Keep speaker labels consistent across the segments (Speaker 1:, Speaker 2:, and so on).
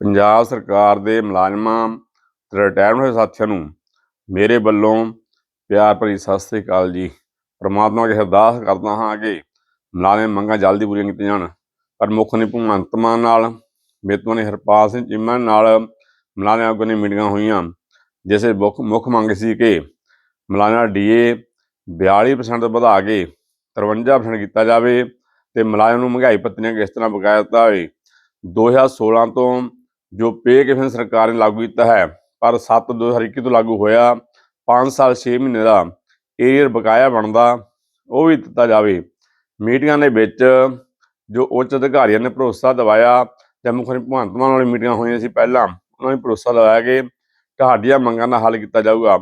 Speaker 1: ਪੰਜਾਬ ਸਰਕਾਰ ਦੇ ਮੁਲਾਜ਼ਮਾਂ ਤੇ ਰਿਟਾਇਰਡ ਹੋਏ ਸਾਥੀਆਂ ਨੂੰ ਮੇਰੇ ਵੱਲੋਂ ਪਿਆਰ ਭਰੀ ਸਤਿ ਸ੍ਰੀ ਅਕਾਲ ਜੀ। ਪ੍ਰਮਾਤਮਾ ਅੱਗੇ ਅਰਦਾਸ ਕਰਦਾ ਹਾਂ ਕਿ ਮੁਲਾਜ਼ਮ ਮੰਗਾਂ ਜਲਦੀ ਪੂਰੀਆਂ ਕੀਤੀਆਂ ਜਾਣ। ਪਰ ਮੁੱਖ ਨੇ ਭਗਵੰਤ ਮਾਨ ਨਾਲ ਮੇਤੋਂ ਨੇ ਹਰਪਾਲ ਸਿੰਘ ਚੀਮਾ ਨਾਲ ਮੁਲਾਜ਼ਮਾਂ ਅੱਗੇ ਨੇ ਮੀਟਿੰਗਾਂ ਹੋਈਆਂ, ਜਿਸ ਮੁੱਖ ਮੁੱਖ ਮੰਗ ਸੀ ਕਿ ਮੁਲਾਜ਼ਮਾਂ ਡੀਏ 42% ਤੋਂ ਵਧਾ ਕੇ 53% ਕੀਤਾ ਜਾਵੇ ਤੇ ਮੁਲਾਜ਼ਮ ਨੂੰ ਮਹਿੰਗਾਈ ਭੱਤੀਆਂ ਕਿਸ ਤਰ੍ਹਾਂ ਬਕਾਇਆ ਦਿੱਤਾ ਹੋਵੇ 2016 ਤੋਂ ਜੋ ਪੇ ਕਮਿਸ਼ਨ ਸਰਕਾਰ ਨੇ ਲਾਗੂ ਕੀਤਾ ਹੈ, ਪਰ 7 2021 ਤੋਂ ਲਾਗੂ ਹੋਇਆ 5 ਸਾਲ 6 ਮਹੀਨੇ ਦਾ ਏਰੀਅਰ ਬਕਾਇਆ ਬਣਦਾ, ਉਹ ਵੀ ਦਿੱਤਾ ਜਾਵੇ। ਮੀਟਿੰਗਾਂ ਦੇ ਵਿੱਚ ਜੋ ਉੱਚ ਅਧਿਕਾਰੀਆਂ ਨੇ ਭਰੋਸਾ ਦਵਾਇਆ ਤੇ ਮੁੱਖ ਭਗਵੰਤ ਮਾਨ ਵਾਲੀ ਮੀਟਿੰਗਾਂ ਹੋਈਆਂ ਸੀ ਪਹਿਲਾਂ, ਉਹਨਾਂ ਨੇ ਭਰੋਸਾ ਦਵਾਇਆ ਕਿ ਤੁਹਾਡੀਆਂ ਮੰਗਾਂ ਦਾ ਹੱਲ ਕੀਤਾ ਜਾਊਗਾ।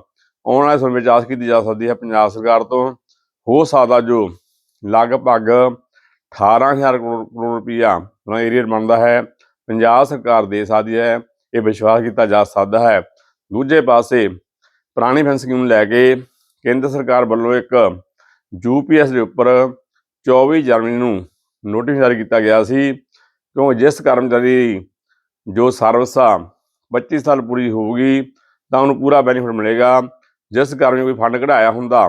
Speaker 1: ਆਉਣ ਵਾਲੇ ਸਮੇਂ ਵਿੱਚ ਆਸ ਕੀਤੀ ਜਾ ਸਕਦੀ ਹੈ ਪੰਜਾਬ ਸਰਕਾਰ ਤੋਂ ਹੋ ਸਕਦਾ ਜੋ ਲਗਭਗ 18000 ਕਰੋੜ ਕਰੋੜ ਰੁਪਈਆ ਏਰੀਅਰ ਬਣਦਾ ਹੈ ਪੰਜਾਬ ਸਰਕਾਰ ਦੇ ਸਕਦੀ ਹੈ, ਇਹ ਵਿਸ਼ਵਾਸ ਕੀਤਾ ਜਾ ਸਕਦਾ ਹੈ। ਦੂਜੇ ਪਾਸੇ ਪੁਰਾਣੀ ਪੈਨਸ਼ਨ ਨੂੰ ਲੈ ਕੇ ਕੇਂਦਰ ਸਰਕਾਰ ਵੱਲੋਂ ਇੱਕ ਯੂਪੀਐਸ ਦੇ ਉੱਪਰ 24 ਜਨਵਰੀ ਨੂੰ ਨੋਟਿਸ ਜਾਰੀ ਕੀਤਾ ਗਿਆ ਸੀ, ਕਿਉਂ ਜਿਸ ਕਰਮਚਾਰੀ ਜੋ ਸਰਵਿਸ ਆ 25 ਸਾਲ ਪੂਰੀ ਹੋਊਗੀ, ਤਾਂ ਉਹਨੂੰ ਪੂਰਾ ਬੈਨੀਫਿਟ ਮਿਲੇਗਾ। ਜਿਸ ਕਾਰਨ ਕੋਈ ਫੰਡ ਕਢਾਇਆ ਹੁੰਦਾ,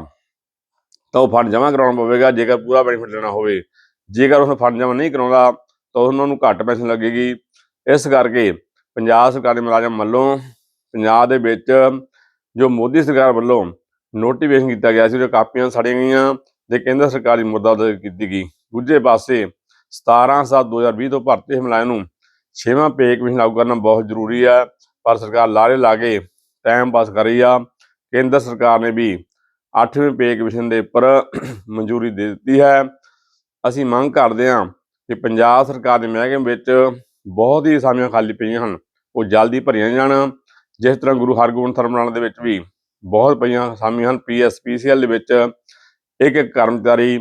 Speaker 1: ਤਾਂ ਉਹ ਫੰਡ ਜਮ੍ਹਾਂ ਕਰਾਉਣਾ ਪਵੇਗਾ। ਜੇਕਰ ਪੂਰਾ ਬੈਨੀਫਿਟ ਲੈਣਾ ਹੋਵੇ, ਜੇਕਰ ਉਹ ਫੰਡ ਜਮ੍ਹਾਂ ਨਹੀਂ ਕਰਾਉਂਦਾ ਤਾਂ ਉਹਨਾਂ ਨੂੰ ਘੱਟ ਪੈਨਸ਼ਨ ਲੱਗੇਗੀ। ਇਸ ਕਰਕੇ ਪੰਜਾਬ ਸਰਕਾਰੀ ਮੁਲਾਜ਼ਮ ਵੱਲੋਂ, ਪੰਜਾਬ ਦੇ ਵਿੱਚ ਜੋ ਮੋਦੀ ਸਰਕਾਰ ਵੱਲੋਂ ਨੋਟੀਫਿਕੇਸ਼ਨ ਕੀਤਾ ਗਿਆ ਸੀ ਉਹ ਕਾਪੀਆਂ ਸੜੀਆਂ ਗਈਆਂ ਤੇ ਕੇਂਦਰ ਸਰਕਾਰ ਦੀ ਮੁੱਦਾ ਕੀਤੀ ਗਈ। ਦੂਜੇ ਪਾਸੇ 17 7 2020 ਤੋਂ ਭਰਤੀ ਹੋਏ ਮੁਲਾਜ਼ਮ ਨੂੰ ਛੇਵਾਂ ਪੇ ਕਮਿਸ਼ਨ ਲਾਗੂ ਕਰਨਾ ਬਹੁਤ ਜ਼ਰੂਰੀ ਹੈ, ਪਰ ਸਰਕਾਰ ਲਾਰੇ ਲਾ ਕੇ ਟਾਈਮ ਪਾਸ ਕਰ ਰਹੀ ਆ। ਕੇਂਦਰ ਸਰਕਾਰ ਨੇ ਵੀ 8ਵੇਂ ਪੇ ਕਮਿਸ਼ਨ ਦੇ ਉੱਪਰ ਮਨਜ਼ੂਰੀ ਦੇ ਦਿੱਤੀ ਹੈ। ਅਸੀਂ ਮੰਗ ਕਰਦੇ ਹਾਂ ਕਿ ਪੰਜਾਬ ਸਰਕਾਰ ਦੇ ਮਹਿਕਮੇ ਵਿੱਚ ਬਹੁਤ ਹੀ ਅਸਾਮੀਆਂ ਖਾਲੀ ਪਈਆਂ ਹਨ। ਉਹ ਜਲਦੀ ਭਰੀਆਂ ਜਾਣ। ਜਿਸ ਤਰ੍ਹਾਂ ਗੁਰੂ ਹਰਗੋਬਿੰਦ ਥਰਮਨਾਲ ਦੇ ਵਿੱਚ ਵੀ ਬਹੁਤ ਪਈਆਂ ਅਸਾਮੀਆਂ ਹਨ। ਪੀਐਸਪੀਸੀਐਲ ਦੇ ਵਿੱਚ ਇੱਕ ਇੱਕ ਕਰਮਚਾਰੀ,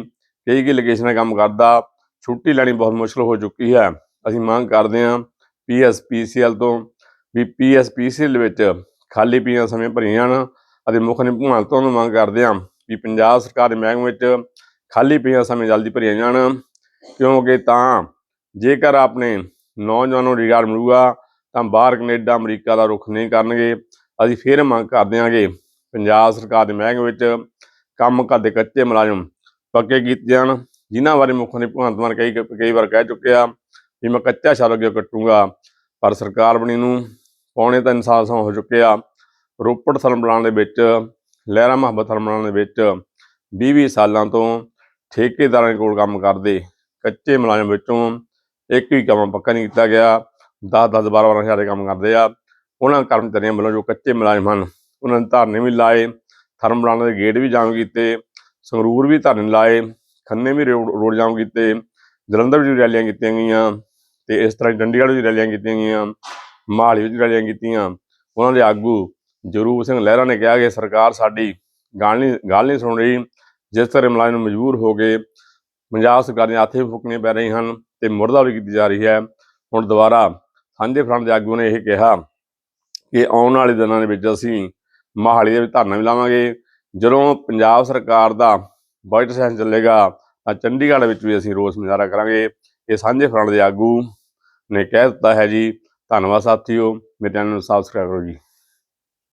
Speaker 1: ਕਈ ਕਈ ਲੋਕੇਸ਼ਨਾਂ ਕੰਮ ਕਰਦਾ। ਛੁੱਟੀ ਲੈਣੀ ਬਹੁਤ ਮੁਸ਼ਕਲ ਹੋ ਚੁੱਕੀ ਹੈ। ਅਸੀਂ ਮੰਗ ਕਰਦੇ ਹਾਂ ਪੀਐਸਪੀਸੀਐਲ ਤੋਂ ਵੀ ਪੀਐਸਪੀਸੀਐਲ ਵਿੱਚ ਖਾਲੀ ਪਈਆਂ ਸਮੇਂ ਭਰੀਆਂ ਜਾਣ ਅਤੇ ਮੁੱਖ ਨੇ ਤੋਂ ਮੰਗ ਕਰਦੇ ਹਾਂ ਵੀ ਪੰਜਾਬ ਸਰਕਾਰ ਦੇ ਮਹਿਕਮੇ ਵਿੱਚ ਖਾਲੀ ਪਈਆਂ ਸਮੇਂ ਜਲਦੀ ਭਰੀਆਂ ਜਾਣ। ਕਿਉਂਕਿ ਤਾਂ ਜੇਕਰ ਆਪਣੇ ਨੌਜਵਾਨ ਨੂੰ ਰੁਜ਼ਗਾਰ ਮਿਲੂਗਾ, ਤਾਂ ਬਾਹਰ ਕੈਨੇਡਾ, ਅਮਰੀਕਾ ਦਾ ਰੁਖ ਨਹੀਂ ਕਰਨਗੇ। ਅਸੀਂ ਫਿਰ ਮੰਗ ਕਰਦੇ ਹਾਂ ਕਿ ਪੰਜਾਬ ਸਰਕਾਰ ਦੇ ਮਹਿਕਮੇ ਵਿੱਚ ਕੰਮ ਕਰਦੇ ਕੱਚੇ ਮੁਲਾਜ਼ਮ ਪੱਕੇ ਕੀਤੇ ਜਾਣ, ਜਿਨ੍ਹਾਂ ਬਾਰੇ ਮੁੱਖ ਨੇ ਭਗਵੰਤ ਮਾਨ ਕਈ ਕਈ ਵਾਰ ਕਹਿ ਚੁੱਕਿਆ ਵੀ ਮੈਂ ਕੱਚਾ ਸ਼ਾਲ ਅੱਗੇ ਕੱਟੂੰਗਾ, ਪਰ ਸਰਕਾਰ ਬਣੀ ਨੂੰ ਪੌਣੇ ਤਿੰਨ ਸਾਲ ਸਮਾਂ ਹੋ ਚੁੱਕਿਆ। ਰੋਪੜ ਥਰਮਲਾਂ ਦੇ ਵਿੱਚ, ਲਹਿਰਾ ਮੁਹੱਬਤ ਥਰਮਲਾਂ ਦੇ ਵਿੱਚ 20-20 ਸਾਲਾਂ ਤੋਂ ਠੇਕੇਦਾਰਾਂ ਦੇ ਕੋਲ ਕੰਮ ਕਰਦੇ ਕੱਚੇ ਮੁਲਾਜ਼ਮ ਵਿੱਚੋਂ ਇੱਕ ਵੀ ਕੰਮ ਪੱਕਾ ਨਹੀਂ ਕੀਤਾ ਗਿਆ। 10-10 12-12 ਹਜ਼ਾਰ ਦੇ ਕੰਮ ਕਰਦੇ ਆ। ਉਹਨਾਂ ਕਰਮਚਾਰੀਆਂ ਵੱਲੋਂ ਜੋ ਕੱਚੇ ਮੁਲਾਜ਼ਮ ਹਨ, ਉਹਨਾਂ ਨੇ ਧਰਨੇ ਵੀ ਲਾਏ, ਥਰਮ ਥਰਮਲਾਂ ਦੇ ਗੇਟ ਵੀ ਜਾਮ ਕੀਤੇ, ਸੰਗਰੂਰ ਵੀ ਧਰਨੇ ਲਾਏ, ਖੰਨੇ ਵੀ ਰੋਡ ਰੋਡ ਜਾਮ ਕੀਤੇ, ਜਲੰਧਰ ਵਿੱਚ ਵੀ ਰੈਲੀਆਂ ਕੀਤੀਆਂ ਗਈਆਂ ਤੇ ਇਸ ਤਰ੍ਹਾਂ ਚੰਡੀਗੜ੍ਹ ਵਿੱਚ ਰੈਲੀਆਂ ਕੀਤੀਆਂ ਗਈਆਂ, ਮਹਾਲੀ ਵਿੱਚ ਰੈਲੀਆਂ ਕੀਤੀਆਂ। ਉਹਨਾਂ ਦੇ ਆਗੂ ਜਰੂਪ ਸਿੰਘ ਲਹਿਰਾ ਨੇ ਕਿਹਾ ਕਿ ਸਰਕਾਰ ਸਾਡੀ ਗੱਲ ਨਹੀਂ ਗੱਲ ਨਹੀਂ ਸੁਣ ਰਹੀ, ਜਿਸ ਤਰ੍ਹਾਂ ਮੁਲਾਜ਼ਮ ਮਜਬੂਰ ਹੋ ਗਏ ਪੰਜਾਬ ਸਰਕਾਰ ਦੀਆਂ ਹੱਥੇ ਫੁਕਣੀਆਂ ਪੈ ਰਹੀਆਂ ਹਨ ਤੇ ਮੁਰਦਾਵਰੀ ਕੀਤੀ ਜਾ ਰਹੀ ਹੈ। ਹੁਣ ਦੁਬਾਰਾ ਸਾਂਝੇ ਫਰੰਟ ਦੇ ਆਗੂ ਨੇ ਇਹ ਕਿਹਾ ਕਿ ਆਉਣ ਵਾਲੇ ਦਿਨਾਂ ਦੇ ਵਿੱਚ ਅਸੀਂ ਮਹਾਲੀ ਦੇ ਵਿੱਚ ਧਰਨਾ ਵੀ ਲਾਵਾਂਗੇ। ਜਦੋਂ ਪੰਜਾਬ ਸਰਕਾਰ ਦਾ ਬਜਟ ਸੈਸ਼ਨ ਚੱਲੇਗਾ ਤਾਂ ਚੰਡੀਗੜ੍ਹ ਵਿੱਚ ਵੀ ਅਸੀਂ ਰੋਸ ਮੁਜ਼ਾਹਰਾ ਕਰਾਂਗੇ। ਇਹ ਸਾਂਝੇ ਫਰੰਟ ਦੇ ਆਗੂ ਨੇ ਕਹਿ ਦਿੱਤਾ ਹੈ ਜੀ। ਧੰਨਵਾਦ ਸਾਥੀਓ। ਮੇਰੇ ਚੈਨਲ ਨੂੰ ਸਬਸਕ੍ਰਾਈਬ ਕਰੋ ਜੀ।